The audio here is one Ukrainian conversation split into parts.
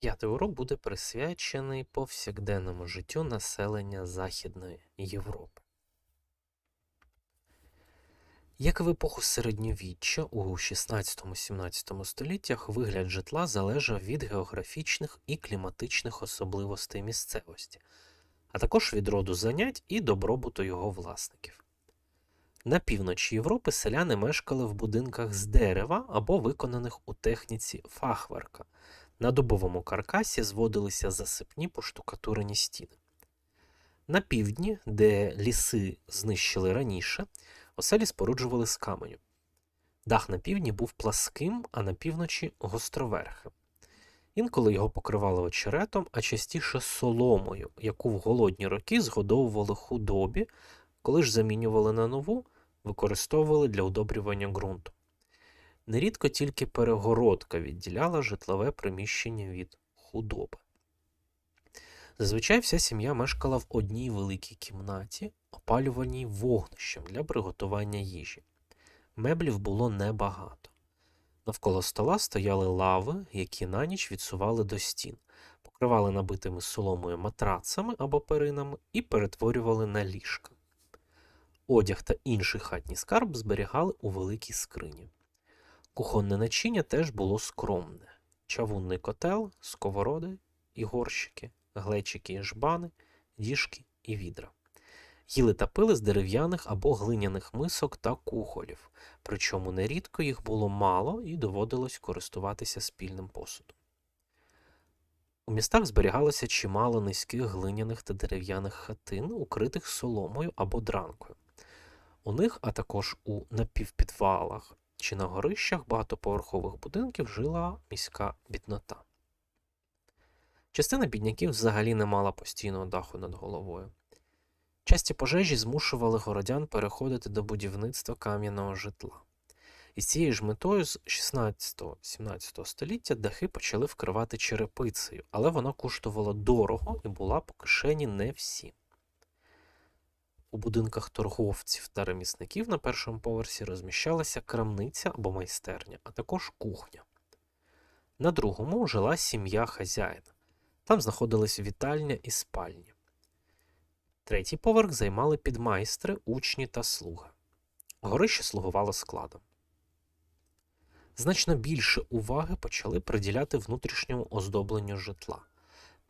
П'ятий урок буде присвячений повсякденному життю населення Західної Європи. Як в епоху середньовіччя у 16-17 століттях вигляд житла залежав від географічних і кліматичних особливостей місцевості, а також від роду занять і добробуту його власників. На півночі Європи селяни мешкали в будинках з дерева або виконаних у техніці фахверка. На дубовому каркасі зводилися засипні поштукатурені стіни. На півдні, де ліси знищили раніше, оселі споруджували з каменю. Дах на півдні був пласким, а на півночі гостроверхим. Інколи його покривали очеретом, а частіше соломою, яку в голодні роки згодовували худобі, коли ж замінювали на нову, використовували для удобрювання ґрунту. Нерідко тільки перегородка відділяла житлове приміщення від худоби. Зазвичай вся сім'я мешкала в одній великій кімнаті, опалюваній вогнищем для приготування їжі. Меблів було небагато. Навколо стола стояли лави, які на ніч відсували до стін, покривали набитими соломою матрацами або перинами і перетворювали на ліжка. Одяг та інший хатній скарб зберігали у великій скрині. Кухонне начиння теж було скромне: чавунний котел, сковороди і горщики, глечики і жбани, діжки і відра. Їли та пили з дерев'яних або глиняних мисок та кухолів, причому нерідко їх було мало і доводилось користуватися спільним посудом. У містах зберігалося чимало низьких глиняних та дерев'яних хатин, укритих соломою або дранкою. У них, а також у напівпідвалах чи на горищах багатоповерхових будинків жила міська біднота. Частина бідняків взагалі не мала постійного даху над головою. Часті пожежі змушували городян переходити до будівництва кам'яного житла. І з цією ж метою з 16-17 століття дахи почали вкривати черепицею, але вона коштувала дорого і була по кишені не всім. У будинках торговців та ремісників на першому поверсі розміщалася крамниця або майстерня, а також кухня. На другому жила сім'я хазяїна. Там знаходились вітальня і спальня. Третій поверх займали підмайстри, учні та слуги. Горище слугувало складом. Значно більше уваги почали приділяти внутрішньому оздобленню житла.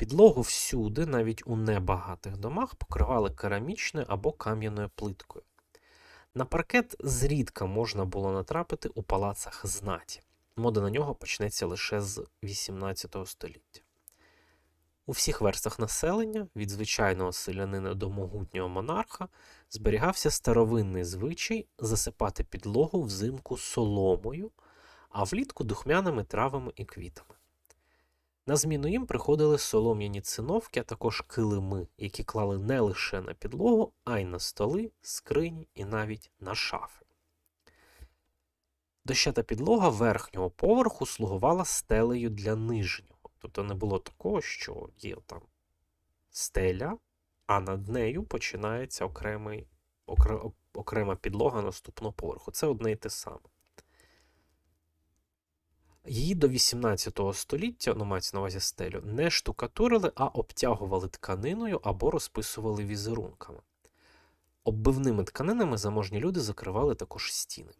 Підлогу всюди, навіть у небагатих домах, покривали керамічною або кам'яною плиткою. На паркет зрідка можна було натрапити у палацах знаті. Мода на нього почнеться лише з 18 століття. У всіх верстах населення, від звичайного селянина до могутнього монарха, зберігався старовинний звичай засипати підлогу взимку соломою, а влітку духмяними травами і квітами. На зміну їм приходили солом'яні циновки, а також килими, які клали не лише на підлогу, а й на столи, скрині і навіть на шафи. Дощата підлога верхнього поверху слугувала стелею для нижнього. Тобто не було такого, що є там стеля, а над нею починається окремий, окрема підлога наступного поверху. Це одне і те саме. Її до 18 століття, ну мається на увазі стелю, не штукатурили, а обтягували тканиною або розписували візерунками. Оббивними тканинами заможні люди закривали також стіни.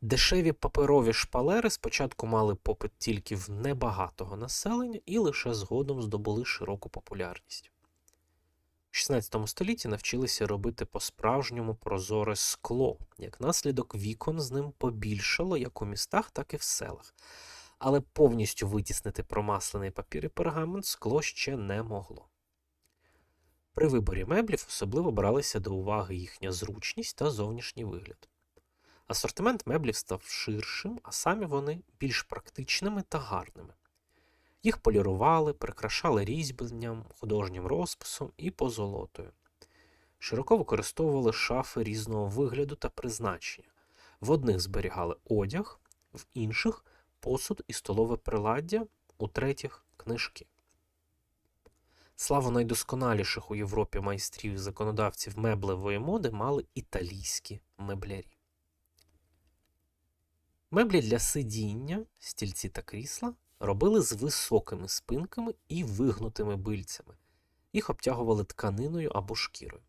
Дешеві паперові шпалери спочатку мали попит тільки в небагатого населення і лише згодом здобули широку популярність. В 16 столітті навчилися робити по-справжньому прозоре скло, як наслідок вікон з ним побільшало як у містах, так і в селах. Але повністю витіснити промаслений папір і пергамент скло ще не могло. При виборі меблів особливо бралися до уваги їхня зручність та зовнішній вигляд. Асортимент меблів став ширшим, а самі вони більш практичними та гарними. Їх полірували, прикрашали різьбленням, художнім розписом і позолотою. Широко використовували шафи різного вигляду та призначення. В одних зберігали одяг, в інших посуд і столове приладдя, у третіх книжки. Славу найдосконаліших у Європі майстрів і законодавців меблевої моди мали італійські меблярі. Меблі для сидіння, стільці та крісла робили з високими спинками і вигнутими бильцями. Їх обтягували тканиною або шкірою.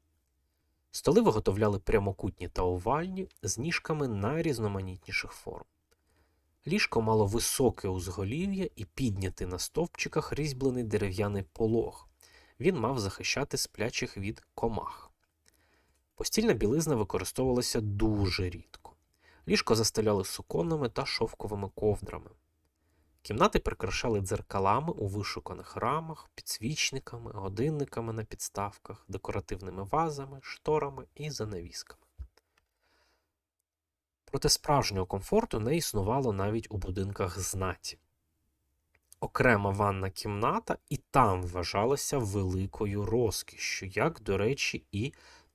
Столи виготовляли прямокутні та овальні з ніжками найрізноманітніших форм. Ліжко мало високе узголів'я і піднятий на стовпчиках різьблений дерев'яний полог. Він мав захищати сплячих від комах. Постільна білизна використовувалася дуже рідко. Ліжко застеляли суконними та шовковими ковдрами. Кімнати прикрашали дзеркалами у вишуканих рамах, підсвічниками, годинниками на підставках, декоративними вазами, шторами і занавісками. Проте справжнього комфорту не існувало навіть у будинках знаті. Окрема ванна кімната і там вважалася великою розкішшю, як, до речі, і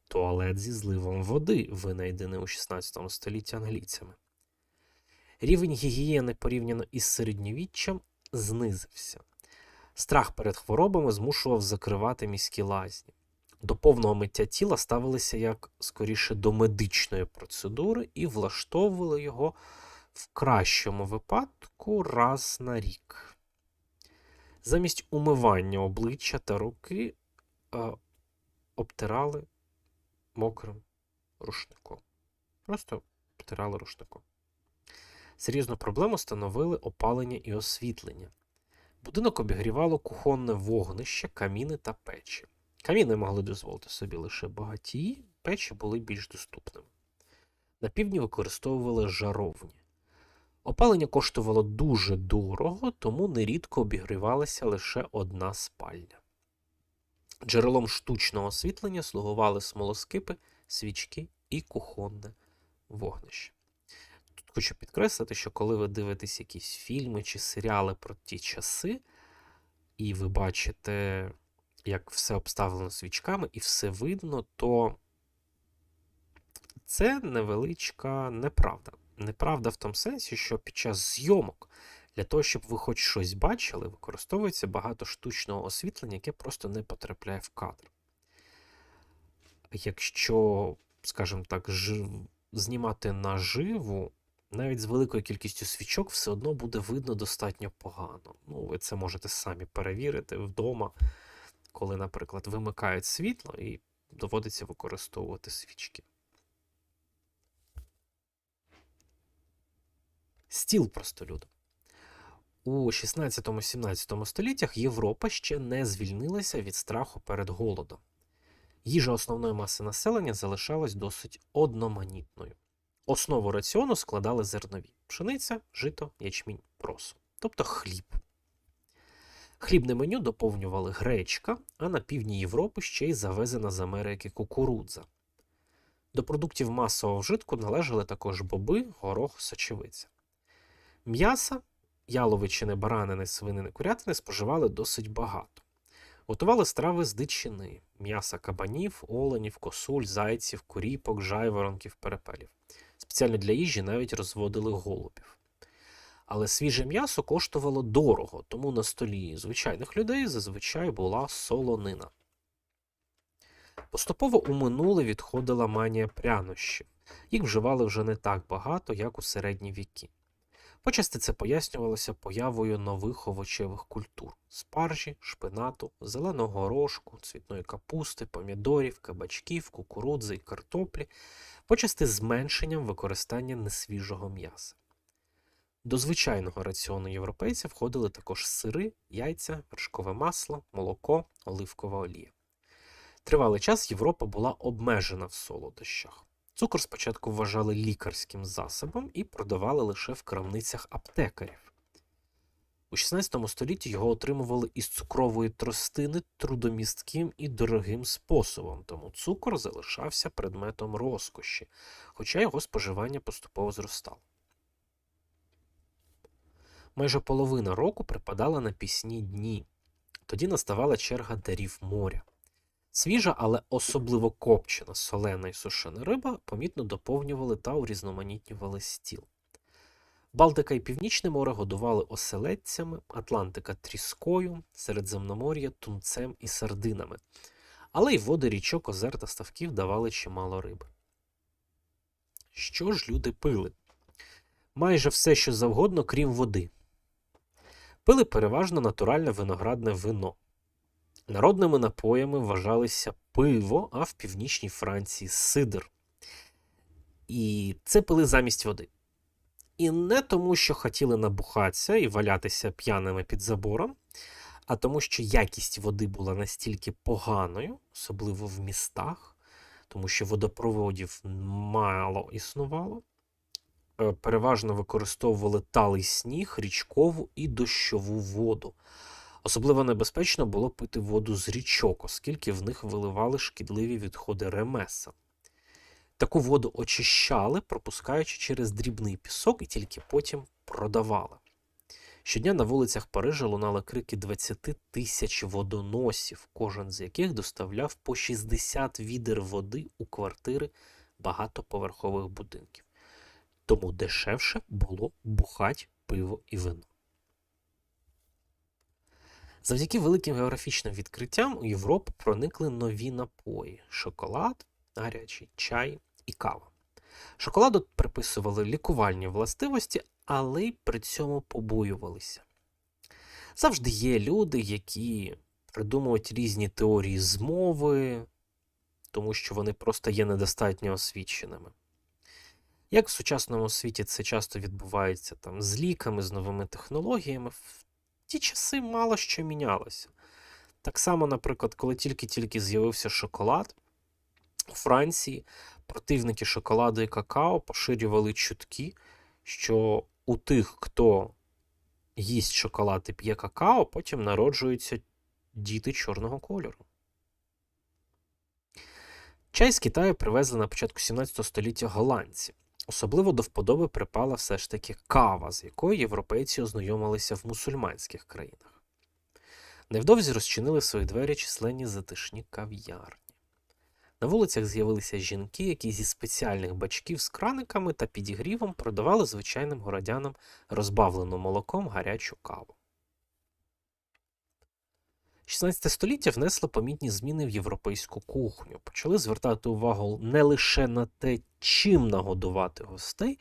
туалет зі зливом води, винайдений у 16 столітті англійцями. Рівень гігієни порівняно із середньовіччям знизився. Страх перед хворобами змушував закривати міські лазні. До повного миття тіла ставилися як скоріше до медичної процедури і влаштовували його в кращому випадку раз на рік. Замість умивання обличчя та руки е, обтирали мокрим рушником. Просто обтирали рушником. Серйозну проблему становили опалення і освітлення. Будинок обігрівало кухонне вогнище, каміни та печі. Каміни могли дозволити собі лише багатії, печі були більш доступними. На півдні використовували жаровні. Опалення коштувало дуже дорого, тому нерідко обігрівалася лише одна спальня. Джерелом штучного освітлення слугували смолоскипи, свічки і кухонне вогнище. Хочу підкреслити, що коли ви дивитесь якісь фільми чи серіали про ті часи, і ви бачите, як все обставлено свічками і все видно, то це невеличка неправда. Неправда в тому сенсі, що під час зйомок для того, щоб ви хоч щось бачили, використовується багато штучного освітлення, яке просто не потрапляє в кадр. Якщо, скажімо так, жив... знімати наживу, навіть з великою кількістю свічок все одно буде видно достатньо погано. Ну, ви це можете самі перевірити вдома, коли, наприклад, вимикають світло і доводиться використовувати свічки. Стіл простолюду. У 16-17 століттях Європа ще не звільнилася від страху перед голодом. Їжа основної маси населення залишалась досить одноманітною. Основу раціону складали зернові пшениця, жито, ячмінь, просо, тобто хліб. Хлібне меню доповнювали гречка, а на півдні Європи ще й завезена з Америки кукурудза. До продуктів масового вжитку належали також боби, горох, сочевиця. М'яса, яловичини, баранини, свинини, курятини споживали досить багато. Готували страви з дичини, м'яса кабанів, оленів, косуль, зайців, куріпок, жайворонків, перепелів. Спеціально для їжі навіть розводили голубів. Але свіже м'ясо коштувало дорого, тому на столі звичайних людей зазвичай була солонина. Поступово у минуле відходила манія прянощів. Їх вживали вже не так багато, як у середні віки. Почасти це пояснювалося появою нових овочевих культур спаржі, шпинату, зеленого горошку, цвітної капусти, помідорів, кабачків, кукурудзи і картоплі, почасти зменшенням використання несвіжого м'яса. До звичайного раціону європейця входили також сири, яйця, вершкове масло, молоко, оливкова олія. Тривалий час Європа була обмежена в солодощах. Цукор спочатку вважали лікарським засобом і продавали лише в крамницях аптекарів. У 16 столітті його отримували із цукрової тростини трудомістким і дорогим способом, тому цукор залишався предметом розкоші, хоча його споживання поступово зростало. Майже половина року припадала на пісні дні. Тоді наставала черга дарів моря. Свіжа, але особливо копчена, солена і сушена риба помітно доповнювали та урізноманітнювали стіл. Балтика і Північне море годували оселедцями, Атлантика тріскою, Середземномор'я тунцем і сардинами, але й води річок, озер та ставків давали чимало риби. Що ж люди пили? Майже все, що завгодно, крім води. Пили переважно натуральне виноградне вино. Народними напоями вважалися пиво, а в північній Франції сидр. І це пили замість води. І не тому, що хотіли набухатися і валятися п'яними під забором, а тому, що якість води була настільки поганою, особливо в містах, тому що водопроводів мало існувало. Е, Переважно використовували талий сніг, річкову і дощову воду. Особливо небезпечно було пити воду з річок, оскільки в них виливали шкідливі відходи ремесел. Таку воду очищали, пропускаючи через дрібний пісок і тільки потім продавали. Щодня на вулицях Парижа лунали крики 20 тисяч водоносів, кожен з яких доставляв по 60 відер води у квартири багатоповерхових будинків. Тому дешевше було бухать пиво і вино. Завдяки великим географічним відкриттям у Європу проникли нові напої: шоколад, гарячий чай і кава. Шоколаду приписували лікувальні властивості, але й при цьому побоювалися. Завжди є люди, які придумують різні теорії змови, тому що вони просто є недостатньо освіченими. Як в сучасному світі це часто відбувається там, з ліками, з новими технологіями, в ті часи мало що мінялося. Так само, наприклад, коли тільки-тільки з'явився шоколад у Франції, противники шоколаду і какао поширювали чутки, що у тих, хто їсть шоколад і п'є какао, потім народжуються діти чорного кольору. Чай з Китаю привезли на початку 17 століття голландці. Особливо до вподоби припала все ж таки кава, з якою європейці ознайомилися в мусульманських країнах. Невдовзі розчинили свої двері численні затишні кав'ярні. На вулицях з'явилися жінки, які зі спеціальних бачків з краниками та підігрівом продавали звичайним городянам розбавлену молоком гарячу каву. 16 століття внесло помітні зміни в європейську кухню. Почали звертати увагу не лише на те, чим нагодувати гостей,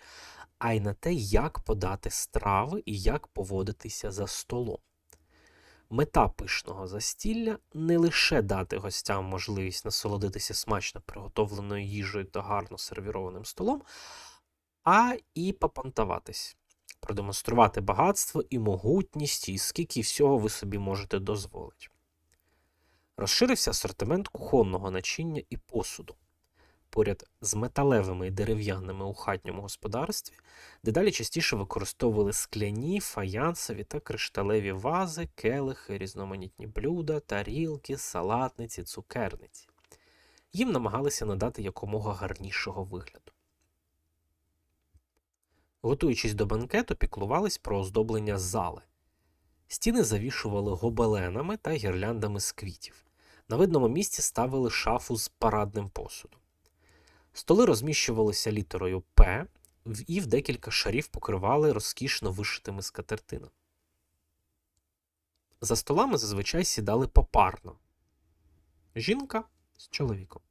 а й на те, як подати страви і як поводитися за столом. Мета пишного застілля не лише дати гостям можливість насолодитися смачно приготовленою їжею та гарно сервірованим столом, а і попантаватись, продемонструвати багатство і могутність, і скільки всього ви собі можете дозволити. Розширився асортимент кухонного начиння і посуду. Поряд з металевими і дерев'яними у хатньому господарстві дедалі частіше використовували скляні, фаянсові та кришталеві вази, келихи, різноманітні блюда, тарілки, салатниці, цукерниці. Їм намагалися надати якомога гарнішого вигляду. Готуючись до банкету, піклувались про оздоблення зали. Стіни завішували гобеленами та гірляндами з квітів. На видному місці ставили шафу з парадним посудом. Столи розміщувалися літерою П і в декілька шарів покривали розкішно вишитими скатертинами. За столами зазвичай сідали попарно жінка з чоловіком.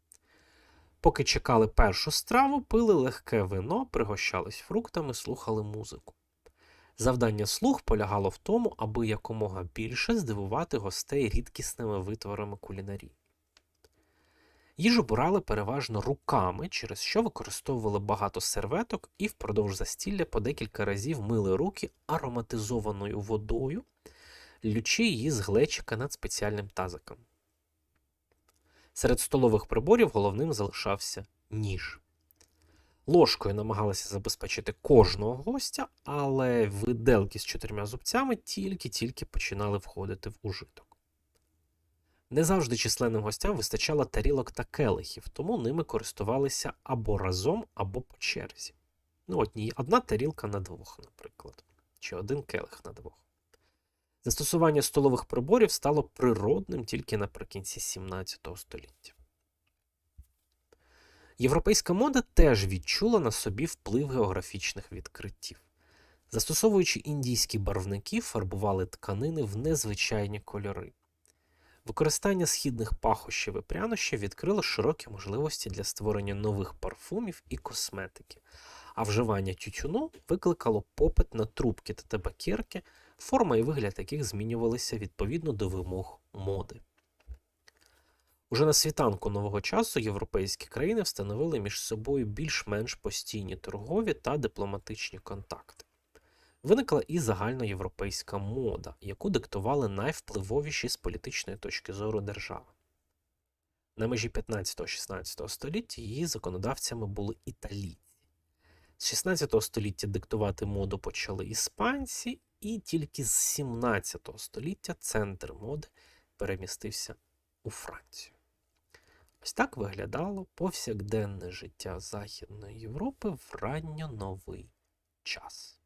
Поки чекали першу страву, пили легке вино, пригощались фруктами, слухали музику. Завдання слуг полягало в тому, аби якомога більше здивувати гостей рідкісними витворами кулінарії. Їжу бурали переважно руками, через що використовували багато серветок і впродовж застілля по декілька разів мили руки ароматизованою водою, лючи її з глечика над спеціальним тазиком. Серед столових приборів головним залишався ніж. Ложкою намагалися забезпечити кожного гостя, але виделки з чотирма зубцями тільки-тільки починали входити в ужиток. Не завжди численним гостям вистачало тарілок та келихів, тому ними користувалися або разом, або по черзі. Ну, одні, одна тарілка на двох, наприклад, чи один келих на двох. Застосування столових приборів стало природним тільки наприкінці 17 століття. Європейська мода теж відчула на собі вплив географічних відкриттів. Застосовуючи індійські барвники, фарбували тканини в незвичайні кольори. Використання східних пахощів і прянощів відкрило широкі можливості для створення нових парфумів і косметики, а вживання тютюну викликало попит на трубки та табакерки, форма і вигляд яких змінювалися відповідно до вимог моди. Уже на світанку нового часу європейські країни встановили між собою більш-менш постійні торгові та дипломатичні контакти. Виникла і загальноєвропейська мода, яку диктували найвпливовіші з політичної точки зору держави. На межі 15-16 століття її законодавцями були італійці. З 16 століття диктувати моду почали іспанці, і тільки з 17 століття центр моди перемістився у Францію. Ось так виглядало повсякденне життя Західної Європи в ранньо новий час.